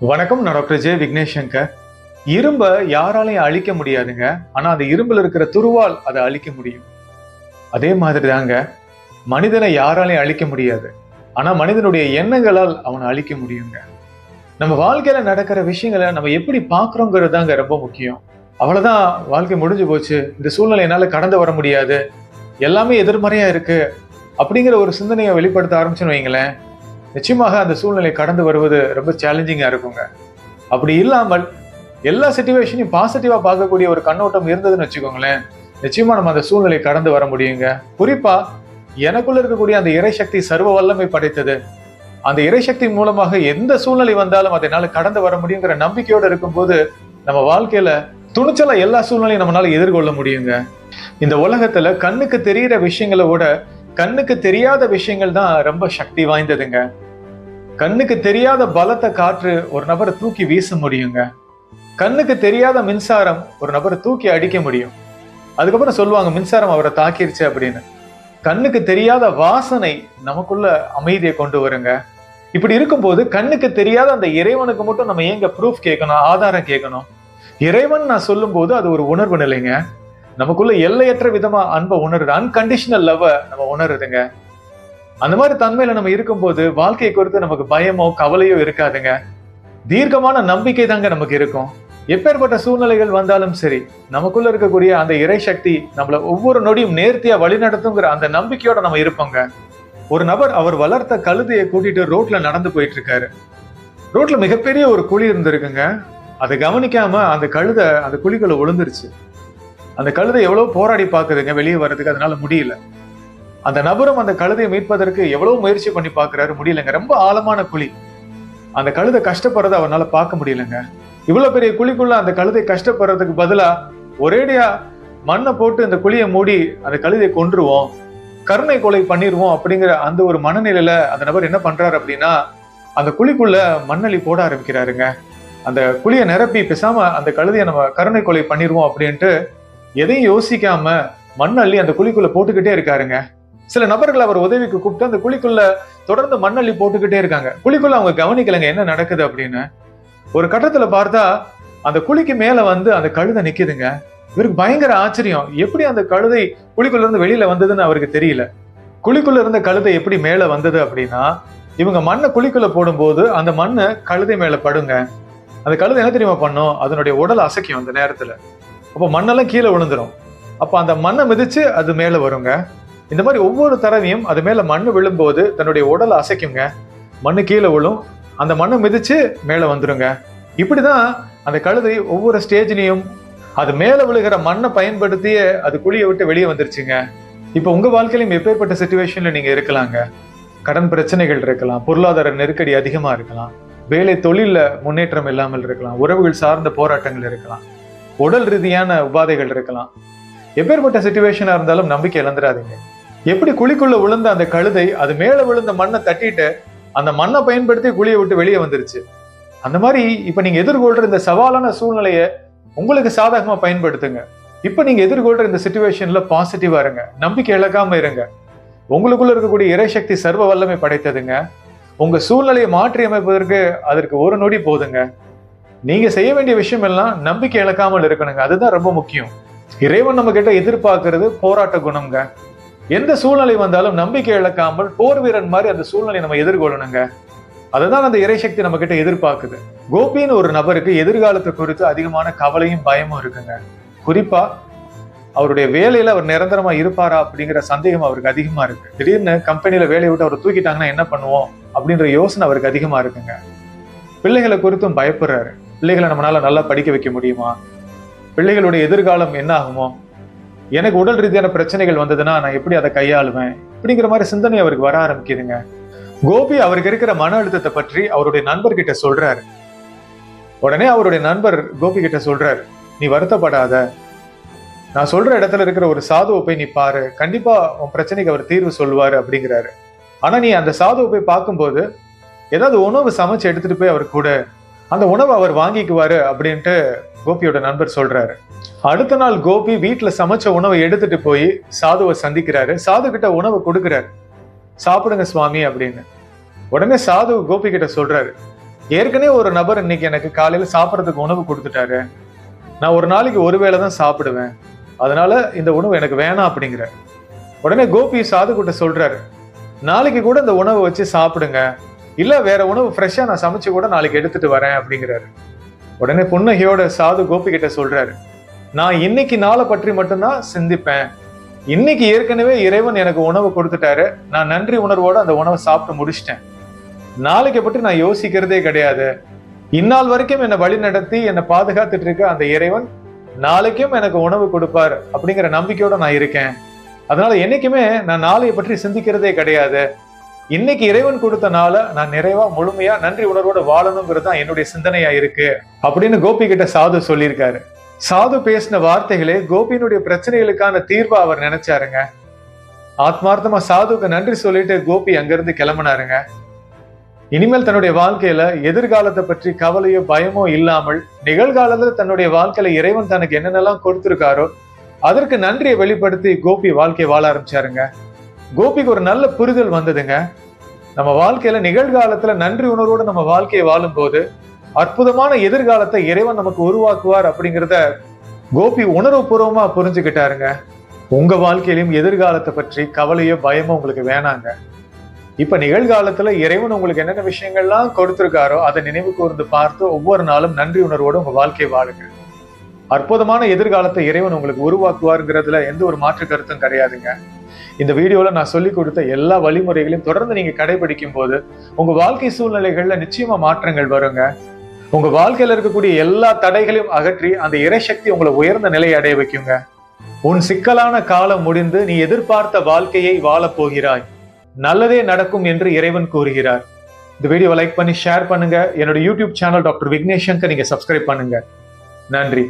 வணக்கம் நான் doctor J Vignesh Shankar இரும்பை யாராலையும் அழிக்க முடியாதுங்க. ஆனா அந்த இரும்புல இருக்கிற துருவால் அதை அழிக்க முடியும். அதே மாதிரி தாங்க மனிதனை யாராலையும் அழிக்க முடியாது. ஆனா மனிதனுடைய எண்ணங்களால் அவனை அழிக்க முடியுங்க. நம்ம வாழ்க்கையில நடக்கிற விஷயங்களை நம்ம எப்படி பார்க்குறோங்கிறது தாங்க ரொம்ப முக்கியம். அவ்வளோதான் வாழ்க்கை முடிஞ்சு போச்சு. இந்த சூழ்நிலை என்னால் கடந்து வர முடியாது. எல்லாமே எதிர்மறையாக இருக்கு. அப்படிங்கிற ஒரு சிந்தனையை வெளிப்படுத்த ஆரம்பிச்சுன்னு வைங்களேன். நிச்சயமாக அந்த சூழ்நிலை கடந்து வருவது ரொம்ப சேலஞ்சிங்கா இருக்குங்க. அப்படி இல்லாமல் எல்லா சுச்சுவேஷனையும் பாசிட்டிவா பார்க்கக்கூடிய ஒரு கண்ணோட்டம் இருந்ததுன்னு வச்சுக்கோங்களேன் நிச்சயமா நம்ம அந்த சூழ்நிலை கடந்து வர முடியுங்க. குறிப்பா எனக்குள்ள இருக்கக்கூடிய அந்த இறைசக்தி சர்வ வல்லமை படைத்தது. அந்த இறைசக்தி மூலமாக எந்த சூழ்நிலை வந்தாலும் அதனால கடந்து வர முடியுங்கிற நம்பிக்கையோட இருக்கும்போது நம்ம வாழ்க்கையில துணிச்சலா எல்லா சூழ்நிலையும் நம்மளால எதிர்கொள்ள முடியுங்க. இந்த உலகத்துல கண்ணுக்கு தெரியிற விஷயங்களை விட கண்ணுக்கு தெரியாத விஷயங்கள் தான் ரொம்ப சக்தி வாய்ந்ததுங்க. கண்ணுக்கு தெரியாத பலத்தை காற்று ஒரு நபரை தூக்கி வீச முடியுங்க. கண்ணுக்கு தெரியாத மின்சாரம் ஒரு நபரை தூக்கி அடிக்க முடியும். அதுக்கப்புறம் சொல்லுவாங்க மின்சாரம் அவரை தாக்கிருச்சு அப்படின்னு. கண்ணுக்கு தெரியாத வாசனை நமக்குள்ள அமைதியை கொண்டு வருங்க. இப்படி இருக்கும்போது கண்ணுக்கு தெரியாத அந்த இறைவனுக்கு மட்டும் நம்ம ஏங்க ப்ரூஃப் கேட்கணும் ஆதாரம் கேட்கணும்? இறைவன் நான் சொல்லும்போது அது ஒரு உணர்வு நிலைங்க. நமக்குள்ள எல்லையற்ற விதமா அன்பை உணருது. அன்கண்டிஷனல் லவ்வை நம்ம உணருதுங்க. அந்த மாதிரி தன்மையில நம்ம இருக்கும்போது வாழ்க்கையை குறித்து நமக்கு பயமோ கவலையோ இருக்காதுங்க. தீர்க்கமான நம்பிக்கை தாங்க நமக்கு இருக்கும். எப்பேற்பட்ட சூழ்நிலைகள் வந்தாலும் சரி நமக்குள்ள இருக்கக்கூடிய அந்த இறை சக்தி நம்மள ஒவ்வொரு நொடியும் நேர்த்தியா வழிநடத்துங்கிற அந்த நம்பிக்கையோட நம்ம இருப்போங்க. ஒரு நபர் அவர் வளர்த்த கழுதையை கூட்டிட்டு ரோட்ல நடந்து போயிட்டு இருக்காரு ரோட்ல மிகப்பெரிய ஒரு குழி இருந்திருக்குங்க. அதை கவனிக்காம அந்த கழுதை அந்த குழிக்குள்ள விழுந்துருச்சு. அந்த கழுதை எவ்வளவு போராடி பார்க்குதுங்க வெளியே வர்றதுக்கு. அதனால முடியல. அந்த நபரும் அந்த கழுதையை மீட்பதற்கு எவ்வளவு முயற்சி பண்ணி பாக்குறாரு முடியலங்க. ரொம்ப ஆழமான குழி. அந்த கழுதை கஷ்டப்படுறத அவனால பார்க்க முடியலங்க. இவ்வளவு பெரிய குழிக்குள்ள அந்த கழுதை கஷ்டப்படுறதுக்கு பதிலா ஒரேடியா மண்ணை போட்டு அந்த குழியை மூடி அந்த கழுதையை கொன்றுவோம். கருணை கொலை பண்ணிடுவோம் அப்படிங்கிற அந்த ஒரு மனநிலையில அந்த நபர் என்ன பண்றாரு அப்படின்னா அந்த குழிக்குள்ள மண்ணள்ளி போட ஆரம்பிக்கிறாருங்க. அந்த குழியை நிரப்பி பேசாம அந்த கழுதையை நம்ம கருணை கொலை பண்ணிடுவோம் அப்படின்ட்டு எதையும் யோசிக்காம மண்ணள்ளி அந்த குழிக்குள்ள போட்டுக்கிட்டே இருக்காருங்க. சில நபர்கள் அவர் உதவிக்கு கூப்பிட்டு அந்த குழிக்குள்ள தொடர்ந்து மண்ணள்ளி போட்டுக்கிட்டே இருக்காங்க. குழிக்குள்ள அவங்க கவனிக்கலைங்க என்ன நடக்குது அப்படின்னு. ஒரு கட்டத்துல பார்த்தா அந்த குழிக்கு மேல வந்து அந்த கழுதை நிக்குதுங்க. இவருக்கு பயங்கர ஆச்சரியம். எப்படி அந்த கழுதை குழிக்குள்ள இருந்து வெளியில வந்ததுன்னு அவருக்கு தெரியல. குழிக்குள்ள இருந்த கழுதை எப்படி மேல வந்தது அப்படின்னா இவங்க மண்ணை குழிக்குள்ள போடும்போது அந்த மண்ணு கழுதை மேல படுங்க. அந்த கழுதை என்ன தெரியுமா பண்ணும்? அதனுடைய உடல் அசைக்கும் அந்த நேரத்துல. அப்போ மண்ணெல்லாம் கீழே விழுந்துரும். அப்ப அந்த மண்ணை மிதிச்சு அது மேல வருங்க. இந்த மாதிரி ஒவ்வொரு தடவையும் அது மேல மண்ணு விழும்போது தன்னுடைய உடலை அசைக்குங்க. மண்ணு கீழே விழும். அந்த மண்ணை மிதிச்சு மேலே வந்துருங்க. இப்படிதான் அந்த கழுதை ஒவ்வொரு ஸ்டேஜ்லேயும் அது மேல விழுகிற மண்ணை பயன்படுத்தியே அது குழியை விட்டு வெளியே வந்துருச்சுங்க. இப்போ உங்க வாழ்க்கையிலும் எப்பேற்பட்ட சுச்சுவேஷன்ல நீங்க இருக்கலாங்க? கடன் பிரச்சனைகள் இருக்கலாம் பொருளாதார நெருக்கடி அதிகமா இருக்கலாம் வேலை தொழிலில் முன்னேற்றம் இல்லாமல் இருக்கலாம் உறவுகள் சார்ந்த போராட்டங்கள் இருக்கலாம் உடல் ரீதியான உபாதைகள் இருக்கலாம். எப்பேற்பட்ட சுச்சுவேஷனாக இருந்தாலும் நம்பிக்கை இழந்துடாதீங்க. எப்படி குழிக்குள்ள விழுந்த அந்த கழுதை அது மேல விழுந்த மண்ணை தட்டிட்டு அந்த மண்ணை பயன்படுத்தி குழியை விட்டு வெளியே வந்துருச்சு. அந்த மாதிரி இப்ப நீங்க எதிர்கொள்ற இந்த சவாலான சூழ்நிலையை உங்களுக்கு சாதகமா பயன்படுத்துங்க. இப்ப நீங்க எதிர்கொள்ற இந்த சுச்சுவேஷன்ல பாசிட்டிவா இருங்க. நம்பிக்கை இழக்காம இருங்க. உங்களுக்குள்ள இருக்கக்கூடிய இறைசக்தி சர்வ வல்லமை படைத்ததுங்க. உங்க சூழ்நிலையை மாற்றி அமைப்பதற்கு அதற்கு ஒரு நொடி போதுங்க. நீங்க செய்ய வேண்டிய விஷயம் எல்லாம் நம்பிக்கை இழக்காமல் இருக்கணுங்க. அதுதான் ரொம்ப முக்கியம். இறைவன் நம்ம கிட்ட எதிர்பார்க்கறது போராட்ட குணம்ங்க. எந்த சூழ்நிலை வந்தாலும் நம்பிக்கை இழக்காமல் போர் வீரன் மாதிரி அந்த சூழ்நிலையை நம்ம எதிர்கொள்ளணுங்க. அதுதான் அந்த இறைசக்தி நம்ம கிட்ட எதிர்பார்க்குது. கோபின்னு ஒரு நபருக்கு எதிர்காலத்தை குறித்து அதிகமான கவலையும் பயமும் இருக்குங்க. குறிப்பா அவருடைய வேலையில அவர் நிரந்தரமா இருப்பாரா அப்படிங்கிற சந்தேகம் அவருக்கு அதிகமா இருக்கு. திடீர்னு கம்பெனில வேலையை விட்டு அவர் தூக்கிட்டாங்கன்னா என்ன பண்ணுவோம்? அப்படின்ற யோசனை அவருக்கு அதிகமா இருக்குங்க. பிள்ளைகளை குறித்தும் பயப்படுறாரு. பிள்ளைகளை நம்மளால நல்லா படிக்க வைக்க முடியுமா? பிள்ளைகளுடைய எதிர்காலம் என்ன ஆகுமோ? எனக்கு உடல் ரீதியான பிரச்சனைகள் வந்ததுன்னா நான் எப்படி அதை கையாளுவேன்? இப்படிங்கிற மாதிரி சிந்தனை அவருக்கு வர ஆரம்பிக்குதுங்க. கோபி அவருக்கு இருக்கிற மன அழுத்தத்தை பற்றி அவருடைய நண்பர்கிட்ட சொல்றாரு. உடனே அவருடைய நண்பர் கோபி கிட்ட சொல்றாரு நீ வருத்தப்படாத. நான் சொல்ற இடத்துல இருக்கிற ஒரு சாதுவை போய் நீ பாரு. கண்டிப்பா உன் பிரச்சனைக்கு அவர் தீர்வு சொல்லுவாரு அப்படிங்கிறாரு. ஆனா நீ அந்த சாதுவை போய் பார்க்கும்போது ஏதாவது உணவு சமைச்சு எடுத்துட்டு போய் அவர் கூட. அந்த உணவை அவர் வாங்கிக்குவாரு அப்படின்ட்டு கோபியோட நண்பர் சொல்றாரு. அடுத்த நாள் கோபி வீட்டுல சமைச்ச உணவை எடுத்துட்டு போய் சாதுவை சந்திக்கிறாரு. சாது கிட்ட உணவை கொடுக்குறாரு. சாப்பிடுங்க சுவாமி அப்படின்னு. உடனே சாது கோபி கிட்ட சொல்றாரு. ஏற்கனவே ஒரு நபர் இன்னைக்கு எனக்கு காலையில சாப்பிட்றதுக்கு உணவு கொடுத்துட்டாரு. நான் ஒரு நாளைக்கு ஒருவேளை தான் சாப்பிடுவேன். அதனால இந்த உணவு எனக்கு வேணாம் அப்படிங்கிற உடனே கோபி சாது கிட்ட சொல்றாரு. நாளைக்கு கூட இந்த உணவை வச்சு சாப்பிடுங்க. இல்ல வேற உணவு ஃப்ரெஷ்ஷா நான் சமைச்சு கூட நாளைக்கு எடுத்துட்டு வரேன் அப்படிங்கிறாரு. உடனே புன்னகையோட சாது கோபி கிட்ட சொல்றாரு நான் இன்னைக்கு நாளை பற்றி மட்டும்தான் சிந்திப்பேன். இன்னைக்கு ஏற்கனவே இறைவன் எனக்கு உணவு கொடுத்துட்டாரு. நான் நன்றி உணர்வோட அந்த உணவை சாப்பிட்டு முடிச்சிட்டேன். நாளைக்கு பற்றி நான் யோசிக்கிறதே கிடையாது. இந்நாள் வரைக்கும் என்னை வழி நடத்தி என்னை பாதுகாத்துட்டு இருக்க அந்த இறைவன் நாளைக்கும் எனக்கு உணவு கொடுப்பார் அப்படிங்கிற நம்பிக்கையோட நான் இருக்கேன். அதனால என்னைக்குமே நான் நாளைய பற்றி சிந்திக்கிறதே கிடையாது. இன்னைக்கு இறைவன் கொடுத்த நாளை நான் நிறைவா முழுமையா நன்றி உணர்வோட வாழணுங்கிறது தான் என்னுடைய சிந்தனையா இருக்கு அப்படின்னு கோபி கிட்ட சாது சொல்லியிருக்காரு. சாது பேசின வார்த்தைகளே கோபியினுடைய பிரச்சனைகளுக்கான தீர்வா அவர் நினைச்சாருங்க. ஆத்மார்த்தமா சாதுக்கு நன்றி சொல்லிட்டு கோபி அங்கிருந்து கிளம்பினாருங்க. இனிமேல் தன்னுடைய வாழ்க்கையில எதிர்காலத்தை பற்றி கவலையோ பயமோ இல்லாமல் நிகழ்காலத்துல தன்னுடைய வாழ்க்கையில இறைவன் தனக்கு என்னென்னலாம் கொடுத்திருக்காரோ அதற்கு நன்றியை வெளிப்படுத்தி கோபி வாழ்க்கையை வாழ ஆரம்பிச்சாருங்க. கோபிக்கு ஒரு நல்ல புரிதல் வந்ததுங்க. நம்ம வாழ்க்கையில நிகழ்காலத்துல நன்றி உணர்வோடு நம்ம வாழ்க்கையை வாழும்போது அற்புதமான எதிர்காலத்தை இறைவன் நமக்கு உருவாக்குவார் அப்படிங்கிறத கோபி உணர்வுபூர்வமா புரிஞ்சுக்கிட்டாருங்க. உங்க வாழ்க்கையிலும் எதிர்காலத்தை பற்றி கவலையோ பயமோ உங்களுக்கு வேணாங்க. இப்ப நிகழ்காலத்துல இறைவன் உங்களுக்கு என்னென்ன விஷயங்கள்லாம் கொடுத்திருக்காரோ அதை நினைவு கூர்ந்து பார்த்து ஒவ்வொரு நாளும் நன்றி உணர்வோடு உங்க வாழ்க்கையை வாழுங்க. அற்புதமான எதிர்காலத்தை இறைவன் உங்களுக்கு உருவாக்குவாருங்கிறதுல எந்த ஒரு மாற்று கருத்தும் கிடையாதுங்க. இந்த வீடியோவில் நான் சொல்லி கொடுத்த எல்லா வழிமுறைகளையும் தொடர்ந்து நீங்கள் கடைபிடிக்கும் போது உங்க வாழ்க்கை சூழ்நிலைகள்ல நிச்சயமா மாற்றங்கள் வருங்க. உங்க வாழ்க்கையில இருக்கக்கூடிய எல்லா தடைகளையும் அகற்றி அந்த இறைசக்தி உங்களை உயர்ந்த நிலையை அடைய வைக்குங்க. உன் சிக்கலான காலம் முடிந்து நீ எதிர்பார்த்த வாழ்க்கையை வாழப் போகிறாய். நல்லதே நடக்கும் என்று இறைவன் கூறுகிறார். இந்த வீடியோவை லைக் பண்ணி ஷேர் பண்ணுங்க. என்னோட யூடியூப் சேனல் டாக்டர் விக்னேஷ் நீங்க சப்ஸ்கிரைப் பண்ணுங்க. நன்றி.